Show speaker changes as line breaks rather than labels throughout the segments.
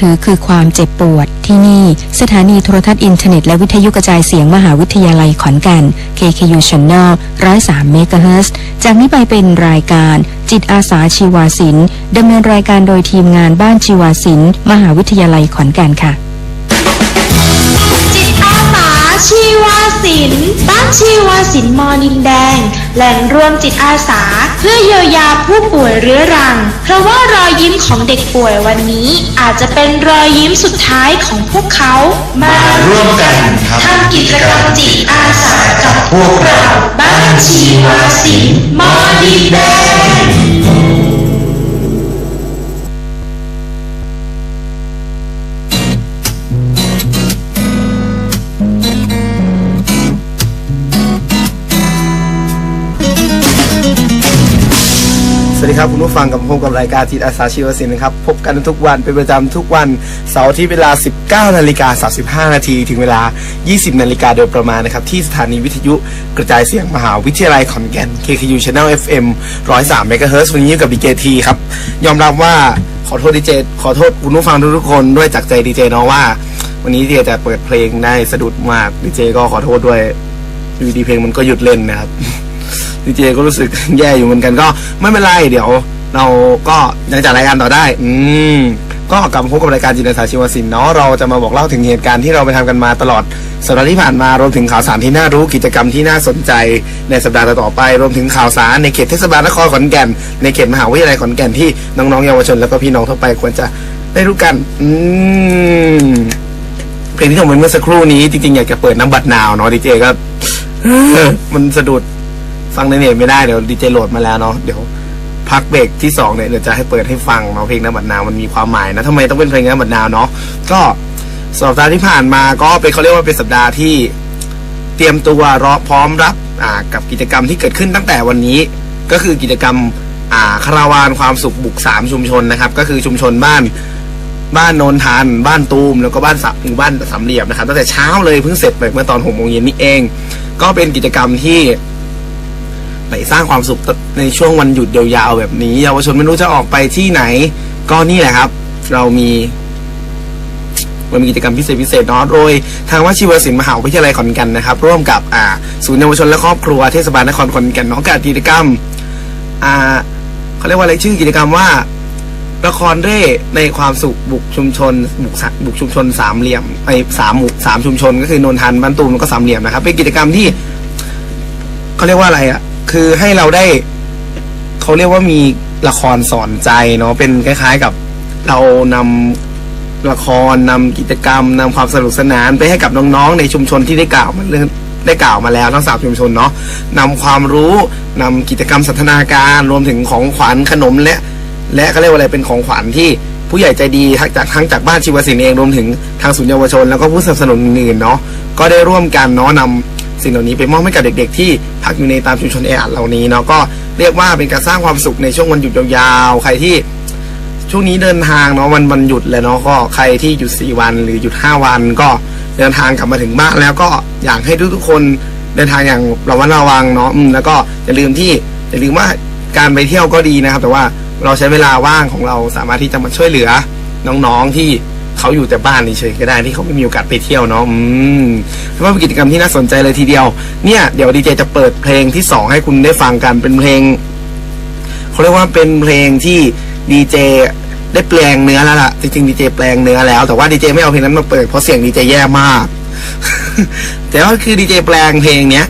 ถือคือความเจ็บปวด ที่นี่สถานีโทรทัศน์อินเทอร์เน็ตและวิทยุกระจายเสียงมหาวิทยาลัยขอนแก่น KKU Channel 103 MHz จากนี้ไปเป็นรายการ จิตอาสาชีวาศิลป์ดำเนินรายการโดยทีมงานบ้านชีวาศิลป์มหาวิทยาลัยขอนแก่นค่ะ
จิตอาสาชีวาศิลป์บ้านชี วาศิลป์มอดินแดง แหล่งรวมจิตอาสา เพื่อเยียวยาผู้ป่วยเรื้อรัง เพราะว่ารอยยิ้มของเด็กป่วยวันนี้ อาจจะเป็นรอยยิ้มสุดท้ายของพวกเขา มา
ร่วมกันครับ
ทำกิจกรรมจิตอาสากับพวกเรา บ้านชีวาศิลป์มอดินแดง
ครับคุณผู้ฟังกับผมกับรายการจิตอาสาชีวศิลป์นะครับ พบกันทุกวันเป็นประจำทุกวันเสาร์ที่เวลา 19นาฬิกา35นาทีถึงเวลา 20นาฬิกาโดยประมาณนะครับ ที่สถานีวิทยุกระจายเสียงมหาวิทยาลัยขอนแก่น KKU Channel FM 103 MHz วันนี้อยู่กับดีเจทีครับ ยอมรับว่าขอโทษดีเจขอโทษคุณผู้ฟังทุกๆคนด้วยจากใจดีเจเนาะว่า วันนี้ดีเจจะเปิดเพลงได้สะดุดมากดีเจก็ขอโทษด้วยอยู่ดีเพลงมันก็หยุดเล่นนะครับ ดีเจก็รู้สึกแย่อยู่เหมือนกันก็ไม่เป็นไรเดี๋ยว เราก็ยังจัดรายการต่อได้ อืมก็กลับมาพบกับรายการจินตอาสาชีวศิลป์เนาะเราจะมาบอกเล่าถึงเหตุการณ์ที่เราไปทำกันมาตลอดสัปดาห์ที่ผ่านมารวมถึงข่าวสารที่น่ารู้กิจกรรมที่น่าสนใจในสัปดาห์ต่อไป รวมถึงข่าวสารในเขตเทศบาลนครขอนแก่น ในเขตมหาวิทยาลัยขอนแก่นที่น้องๆเยาวชนแล้วก็พี่น้องทั่วไปควรจะได้รู้กัน อืมเพลงที่ผมเป็นเมื่อสักครู่นี้จริงๆอยากจะเปิดน้ำบัดนาวเนาะดีเจก็มันสะดุด ฟังในเน็ตไม่ได้เดี๋ยวดีเจโหลดมาแล้วเนาะเดี๋ยวพักเบรกที่สองเนี่ยเดี๋ยวจะให้เปิดให้ฟังเนาะเพลงน้ำบัดนาวมันมีความหมายนะทำไมต้องเป็นเพลงน้ำบัดนาวเนาะก็สัปดาห์ที่ผ่านมาก็เป็นเขาเรียกว่าเป็นสัปดาห์ที่เตรียมตัวรอพร้อมรับอ่ากับกิจกรรมที่เกิดขึ้นตั้งแต่วันนี้ ก็คือกิจกรรมอ่าคาราวานความสุขบุกสามชุมชนนะครับ ก็คือชุมชนบ้านบ้านโนนทัน บ้านตูมแล้วก็บ้านสับหมู่บ้านสามเหลี่ยมนะครับตั้งแต่เช้าเลยเพิ่งเสร็จไปเมื่อตอนหกโมงเย็นนี้เอง ก็เป็นกิจกรรมที่ ไปสร้างความสุขในช่วงวันหยุดยาวๆแบบนี้ เยาวชนไม่รู้จะออกไปที่ไหน ก็นี่แหละครับ เรามีมันมีกิจกรรมพิเศษพิเศษเนาะโดยทางวชิรศิลป์มหาวิทยาลัยขอนแก่นนะครับ ร่วมกับศูนย์เยาวชนและครอบครัวเทศบาลนครขอนแก่นเนาะกับกิจกรรมเขาเรียกว่าอะไรชื่อกิจกรรมว่าละครเร่ในความสุขบุกชุมชน บุกสะบุกชุมชนสามเหลี่ยมไอ้สามหมู่สามชุมชน ก็คือนนทันบ้านตูมแล้วก็สามเหลี่ยมนะครับเป็นกิจกรรมที่เขาเรียกว่าอะไรอะ คือให้เราได้เขาเรียกว่ามีละครสอนใจเนาะเป็นคล้าย ๆกับเรานำละครนำกิจกรรมนำความสนุกสนานไปให้กับน้องๆในชุมชนที่ได้กล่าวมาเรื่องได้กล่าวมาแล้วทั้งสามชุมชนเนาะนำความรู้นำกิจกรรมสันทนาการรวมถึงของขวัญขนมและ และก็เรียกว่าอะไรเป็นของขวัญที่ผู้ใหญ่ใจดีทั้งจากทั้งจากบ้านชีวศิลป์เองรวมถึงทางศูนย์เยาวชน แล้วก็ผู้สนับสนุนอื่นเนาะก็ได้ร่วมกันเนาะนำ สิ่งเหล่านี้ไปมอบให้กับเด็ก ๆ ที่พักอยู่ในตามชุมชนแออัดเหล่านี้เนาะก็เรียกว่าเป็นการสร้างความสุขในช่วงวันหยุดยาวๆใครที่ช่วงนี้เดินทางเนาะวันวันหยุดแล้วเนาะก็ใครที่หยุดสี่วันหรือหยุดห้าวันก็เดินทางกลับมาถึงบ้านแล้วก็อยากให้ทุกๆคนเดินทางอย่างระมัดระวังเนาะแล้วก็อย่าลืมที่อย่าลืมว่าการไปเที่ยวก็ดีนะครับ แต่ว่าเราใช้เวลาว่างของเราสามารถที่จะมาช่วยเหลือน้องๆที่ เขาอยู่แต่บ้านเฉยก็ได้ที่เขาไม่มีโอกาสไปเที่ยวเนาะอืมว่าเป็นกิจกรรมที่น่าสนใจเลยทีเดียว เนี่ยเดี๋ยวดีเจจะเปิดเพลงที่สองให้คุณได้ฟังกันเป็นเพลงเขาเรียกว่าเป็นเพลงที่ดีเจได้แปลงเนื้อแล้วล่ะจริงๆดีเจแปลงเนื้อแล้วแต่ว่าดีเจไม่เอาเพลงนั้นมาเปิดเพราะเสียงดีเจแย่มาก แต่ว่าคือดีเจแปลงเพลงเนี้ย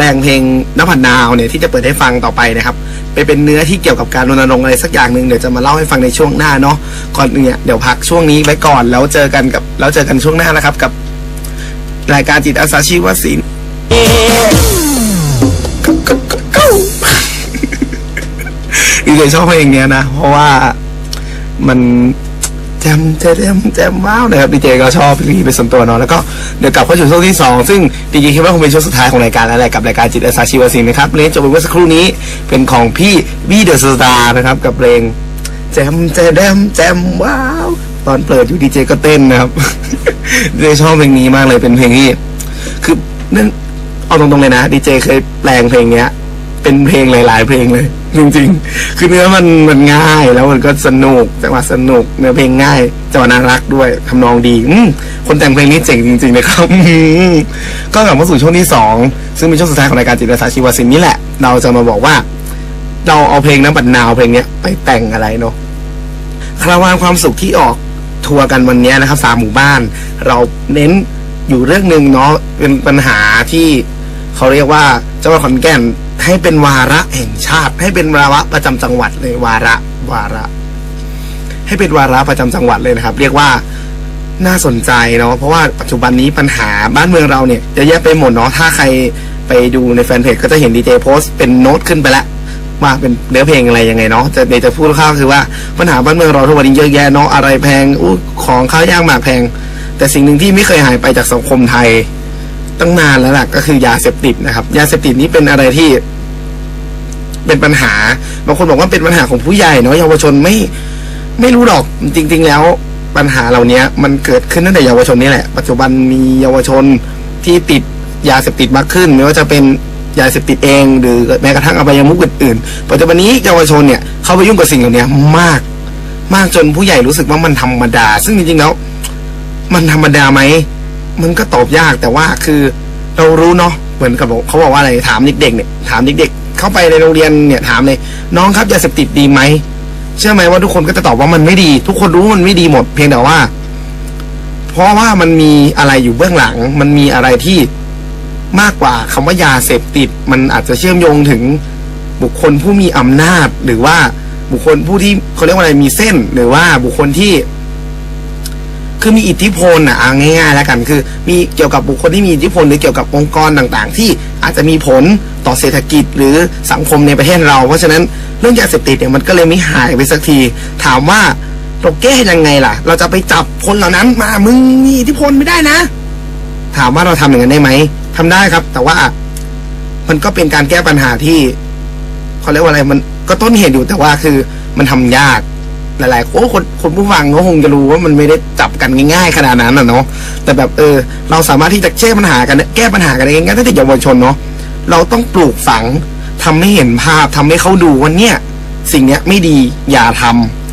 แปลงเพลงน้ำผัดนาวเนี่ยที่จะเปิดให้ฟังต่อไปนะครับ ไปเป็นเนื้อที่เกี่ยวกับการรณรงค์อะไรสักอย่างหนึ่งเดี๋ยวจะมาเล่าให้ฟังในช่วงหน้าเนาะก่อนนเนี่ยเดี๋ยวพักช่วงนี้ไว้ก่อนแล้วเจอกันกับแล้วเจอกันช่วงหน้านะครับ กับรายการจิตอาสาชีวศิลป์ดีเจชอบเพลงเนี้ยนะ เพราะว่ามัน จมแจมแจมว้าวนะครับดีเจก็ชอบเพลงนี้เป็นส่วนตัวเนาะแล้วก็เดี๋ยวกลับเข้าสู่ช่วงที่สองซึ่งดีเจคิดว่าคงเป็นช่วงสุดท้ายของรายการแล้วแหละกับรายการจิตอาสาชีวศิลป์นะครับเพลงจบไปเมื่อสักครู่นี้เป็นของพี่วีเดอะสตาร์นะครับกับเพลงแจมแจมแจมว้าวตอนเปิดอยู่ดีเจก็เต้นนะครับดีเจชอบเพลงนี้มากเลยเป็นเพลงที่คือนั่นเอาตรงๆเลยนะดีเจเคยแปลงเพลงเนี้ย เป็นเพลงหลาย ๆ เพลงเลย จริง ๆ คือเนื้อมันมันง่ายแล้วมันก็สนุกจังหวะสนุกเนื้อเพลงง่ายจังหวะน่ารักด้วยทำนองดีอืคนแต่งเพลงนี้เจ๋งจริงๆนะครับก็กลับมาสู่ช่วงที่สองซึ่งเป็นช่วงสุดท้ายของรายการจิตอาสาชีวศิลป์นี่แหละ เราจะมาบอกว่า เราเอาเพลงน้ำบัดนาวเพลงเนี้ยไปแต่งอะไรเนาะคาราวานความสุขที่ออกทัวร์กันวันนี้นะครับสามหมู่บ้าน เราเน้นอยู่เรื่องหนึ่งเนาะเป็นปัญหาที่เขาเรียกว่าจังหวัดขอนแก่น ให้เป็นวาระแห่งชาติ ให้เป็นวาระประจำจังหวัดเลยวาระวาระ ให้เป็นวาระประจำจังหวัดเลยนะครับ เรียกว่าน่าสนใจเนาะเพราะว่าปัจจุบันนี้ปัญหาบ้านเมืองเราเนี่ยเยอะแยะไปหมดเนาะถ้าใครไปดูในแฟนเพจก็จะเห็นดีเจโพสเป็นโน้ตขึ้นไปแล้วว่าเป็นเนื้อเพลงอะไรยังไงเนาะจะเดี๋ยวจะพูดคร่าวๆคือว่าปัญหาบ้านเมืองเราทุกวันนี้เยอะแยะเนาะอะไรแพงอู้ของข้าวยากหมากแพง แต่สิ่งหนึ่งที่ไม่เคยหายไปจากสังคมไทย ตั้งนานแล้วล่ะก็คือยาเสพติดนะครับ ยาเสพติดนี้เป็นอะไรที่เป็นปัญหาบางคนบอกว่าเป็นปัญหาของผู้ใหญ่เนาะเยาวชนไม่ไม่รู้หรอกจริง ๆ แล้วปัญหาเหล่านี้มันเกิดขึ้นตั้งแต่เยาวชนนี่แหละ ปัจจุบันมีเยาวชนที่ติดยาเสพติดมากขึ้น ไม่ว่าจะเป็นยาเสพติดเอง หรือแม้กระทั่งอบายมุขอื่นๆปัจจุบันนี้เยาวชนเนี่ยเข้าไปยุ่งกับสิ่งเหล่านี้มาก มากจนผู้ใหญ่รู้สึกว่ามันธรรมดา ซึ่งจริงๆแล้ว มันธรรมดาไหม มันก็ตอบยากแต่ว่าคือเรารู้เนาะเหมือนกับเขาบอกว่าอะไรถามเด็กๆเนี่ยถามเด็กๆเข้าไปในโรงเรียนเนี่ยถามเลย น้องครับยาเสพติดดีไหมเชื่อไหมว่าทุกคนก็จะตอบว่ามันไม่ดี ทุกคนรู้มันไม่ดีหมด เพียงแต่ว่า เพราะว่ามันมีอะไรอยู่เบื้องหลัง มันมีอะไรที่มากกว่าคำว่ายาเสพติด มันอาจจะเชื่อมโยงถึงบุคคลผู้มีอำนาจ หรือว่าบุคคลผู้ที่เขาเรียกว่าอะไรมีเส้น หรือว่าบุคคลที่ คือมีอิทธิพลอะเอาง่ายๆแล้วกันคือ มีเกี่ยวกับบุคคลที่มีอิทธิพลหรือเกี่ยวกับองค์กรต่างๆ ที่อาจจะมีผลต่อเศรษฐกิจหรือสังคมในประเทศเรา เพราะฉะนั้นเรื่องยาเสพติดเนี่ยมันก็เลยไม่หายไปสักที ถามว่าเราแก้ยังไงล่ะ เราจะไปจับคนเหล่านั้นมามึงมีอิทธิพลไม่ได้นะ ถามว่าเราทำอย่างนั้นได้ไหมทำได้ครับ แต่ว่ามันก็เป็นการแก้ปัญหาที่เขาเรียกว่าอะไรมันก็ต้นเหตุอยู่แต่ว่าคือมันทำยาก หลายๆโอ้คนคนผู้ฟังก็คงจะรู้ว่ามันไม่ได้จับกันง่ายๆขนาดนั้นนะเนาะแต่แบบเออ เราสามารถที่จะแก้ปัญหากันแก้ปัญหากันเองงั้นถ้าเด็กเยาวชนเนาะเราต้องปลูกฝังทำให้เห็นภาพทำให้เขาดูว่าเนี่ย สิ่งเนี้ยไม่ดีอย่าท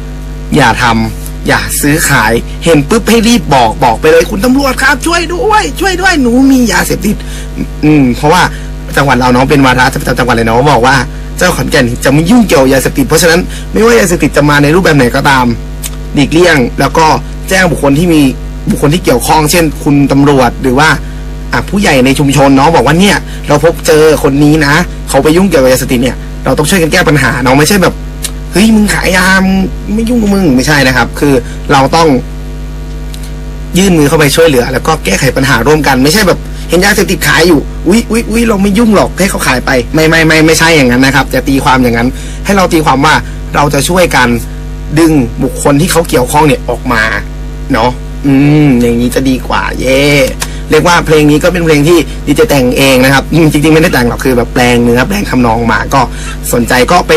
ำอย่าทำอย่าซื้อขายเห็นปุ๊บให้รีบบอกบอกไปเลยคุณตำรวจครับ ช่วยด้วย ช่วยด้วยหนูมียาเสพติดอืม เพราะว่าจังหวัดเราเนาะเป็นวาระจังหวัดเลยเนาะบอกว่า เจ้าขอนแก่นจะไม่ยุ่งเกี่ยว ยาเสพติดเพราะฉะนั้นไม่ว่ายาเสพติดจะมาในรูปแบบไหนก็ตามหลีกเลี่ยง แล้วก็แจ้งบุคคลที่มีบุคคลที่เกี่ยวข้อง เช่น คุณตำรวจหรือว่าผู้ใหญ่ในชุมชนเนาะบอกว่าเนี่ย เราพบเจอคนนี้นะ เขาไปยุ่งเกี่ยวกับยาเสพติดเนี่ยเราต้องช่วยกันแก้ปัญหาเนาะไม่ใช่แบบเฮ้ยมึงขายยามไม่ยุ่งกับมึงไม่ใช่นะครับ คือเราต้องยื่นมือเข้าไปช่วยเหลือ แล้วก็แก้ไขปัญหาร่วมกัน ไม่ใช่แบบ เห็นยาเสพติดขายอยู่อุ้ยอุ้ยอุ้ยเราไม่ยุ่งหรอกให้เขาขายไป ไม่ไม่ไม่ไม่ใช่อย่างนั้นนะครับ จะตีความอย่างนั้น ให้เราตีความว่าเราจะช่วยกันดึงบุคคลที่เขาเกี่ยวข้องเนี่ยออกมาเนาะอืมอย่างนี้จะดีกว่า เย่เรียกว่าเพลงนี้ก็เป็นเพลงที่ดีเจแต่งเองนะครับจริงๆไม่ได้แต่งหรอกคือแบบแปลงเนื้อแปลงทำนองมาก็สนใจก็ไป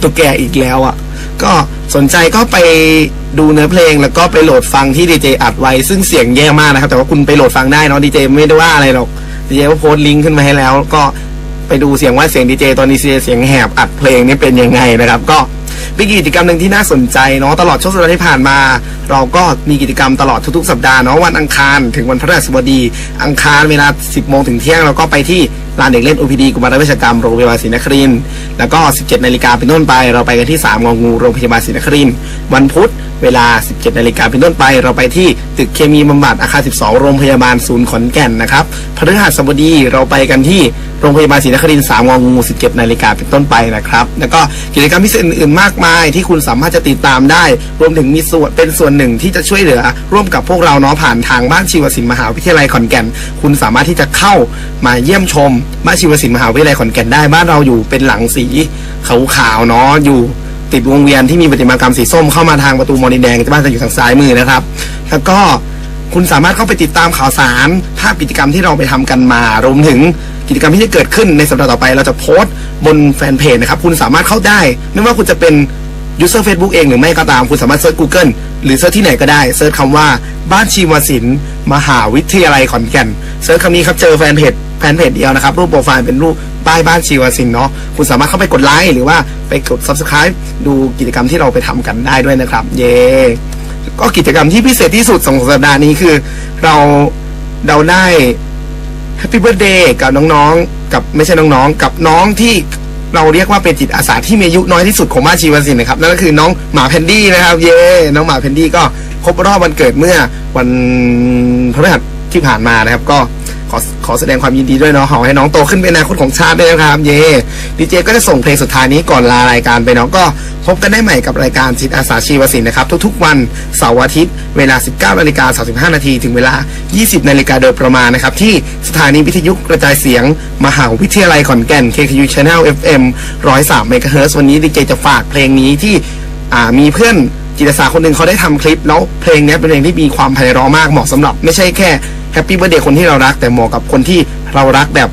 ตัวแกอีกแล้วอะ ก็สนใจก็ไปดูเนื้อเพลง แล้วก็ไปโหลดฟังที่ดีเจอัดไว้ ซึ่งเสียงแย่มากนะครับ แต่ว่าคุณไปโหลดฟังได้เนาะดีเจไม่ได้ว่าอะไรหรอกดีเจก็โพสต์ลิงก์ขึ้นมาให้แล้ว ก็ไปดูเสียงว่าเสียงดีเจตอนนี้เสียงแหบอัดเพลงนี่เป็นยังไงนะครับ ก็ เป็นกิจกรรมหนึ่งที่น่าสนใจเนาะตลอดช่วงสัปดาห์ที่ผ่านมา เราก็มีกิจกรรมตลอดทุกๆสัปดาห์เนาะวันอังคารถึงวันพฤหัสบดี อังคารเวลา 10โมงถึงเที่ยงเราก็ไปที่ลานเด็กเล่น OPD กุมารเวชกรรมโรงพยาบาลศรีนครินทร์แล้วก็ 17นาฬิกาเป็นต้นไป เราไปกันที่3งองูโรงพยาบาลศรีนครินทร์วันพุธ เวลา 17นาฬิกาเป็นต้นไป เราไปที่ตึกเคมีบำบัดอาคาร 12 โรงพยาบาลศูนย์ขอนแก่นนะครับพฤหัสบดีเราไปกันที่โรงพยาบาลศรีนครินทร์3งงู17นาฬิกาเป็นต้นไปนะครับ แล้วก็กิจกรรมพิเศษอื่นๆมากมาย ที่คุณสามารถจะติดตามได้ รวมถึงมีส่วนเป็นส่วนหนึ่งที่จะช่วยเหลือ ร่วมกับพวกเราเนาะผ่านทางบ้านชีวศิลป์มหาวิทยาลัยขอนแก่น คุณสามารถที่จะเข้ามาเยี่ยมชมบ้านชีวศิลป์มหาวิทยาลัยขอนแก่นได้บ้านเราอยู่เป็นหลังสีขาวๆเนาะอยู่ ติดวงเวียนที่มีประติมากรรมสีส้มเข้ามาทางประตูมอนิแดงบ้านจะอยู่ทางซ้ายมือนะครับ แล้วก็คุณสามารถเข้าไปติดตามข่าวสาร ภาพกิจกรรมที่เราไปทำกันมารวมถึงกิจกรรมที่จะเกิดขึ้นในสัปดาห์ต่อไป เราจะโพสต์บนแฟนเพจนะครับ คุณสามารถเข้าได้ ไม่ว่าคุณจะเป็นยูเซอร์ Facebook เองหรือไม่ก็ตาม คุณสามารถเซิร์ช Google หรือเซิร์ชที่ไหนก็ได้เซิร์ชคำว่าบ้านชีวศิลป์มหาวิทยาลัยขอนแก่นเซิร์ชคำนี้ครับเจอแฟนเพจแฟนเพจเดียวนะครับ รูปโปรไฟล์เป็นรูป ป้ายบ้านชีวสินเนาะคุณสามารถเข้าไปกดไลค์หรือว่าไปกด subscribe ดูกิจกรรมที่เราไปทำกันได้ด้วยนะครับ เย้ก็กิจกรรมที่พิเศษที่สุดสองสัปดาห์นี้คือ เราเราได้แฮปปี้เบิร์ดเดย์กับน้องๆ กับไม่ใช่น้องๆ กับน้องที่เราเรียกว่าเป็นจิตอาสาที่มีอายุน้อยที่สุดของบ้านชีวสินนะครับนั่นก็คือน้องหมาแพนดี้นะครับ เย้น้องหมาแพนดี้ก็ครบรอบวันเกิดเมื่อวันพฤหัสที่ผ่านมานะครับ ก็ ขอขอแสดงความยินดีด้วยเนาะขอให้น้องโตขึ้นเป็นอนาคตของชาติด้วยนะครับ เย่ดีเจก็จะส่งเพลงสุดท้ายนี้ก่อนลารายการไปเนาะก็พบกันได้ใหม่กับรายการจิตอาสาชีวศิลป์นะครับ ทุกๆวันเสาร์อาทิตย์เวลา 19นาฬิกา35นาทีถึงเวลา 20นาฬิกาโดยประมาณนะครับ ที่สถานีวิทยุกระจายเสียง มหาวิทยาลัยขอนแก่น KKU Channel FM 103เมกะเฮิร์วันนี้ดีเจจะฝากเพลงนี้ที่มีเพื่อนจิตอาสาคนหนึ่งเขาได้ทำคลิปแล้วเพลงนี้เป็นเพลงที่มีความไพเราะมากเหมาะสำหรับ ไม่ใช่แค่ แฮปปี้เบอร์เดย์คนที่เรารัก แต่เหมาะกับคนที่เรารักแบบ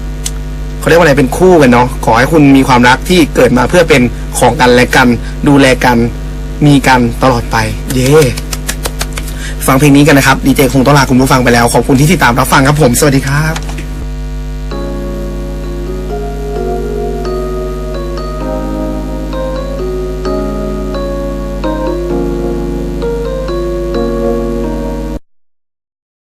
เขาเรียกว่าอะไรเป็นคู่กันเนาะขอให้คุณมีความรักที่เกิดมาเพื่อเป็นของกันและกัน ดูแลกันมีกันตลอดไป เย้ฟังเพลงนี้กันนะครับดีเจคงต้องลาคุณผู้ฟังไปแล้ว ขอบคุณที่ติดตามรับฟังครับผม สวัสดีครับ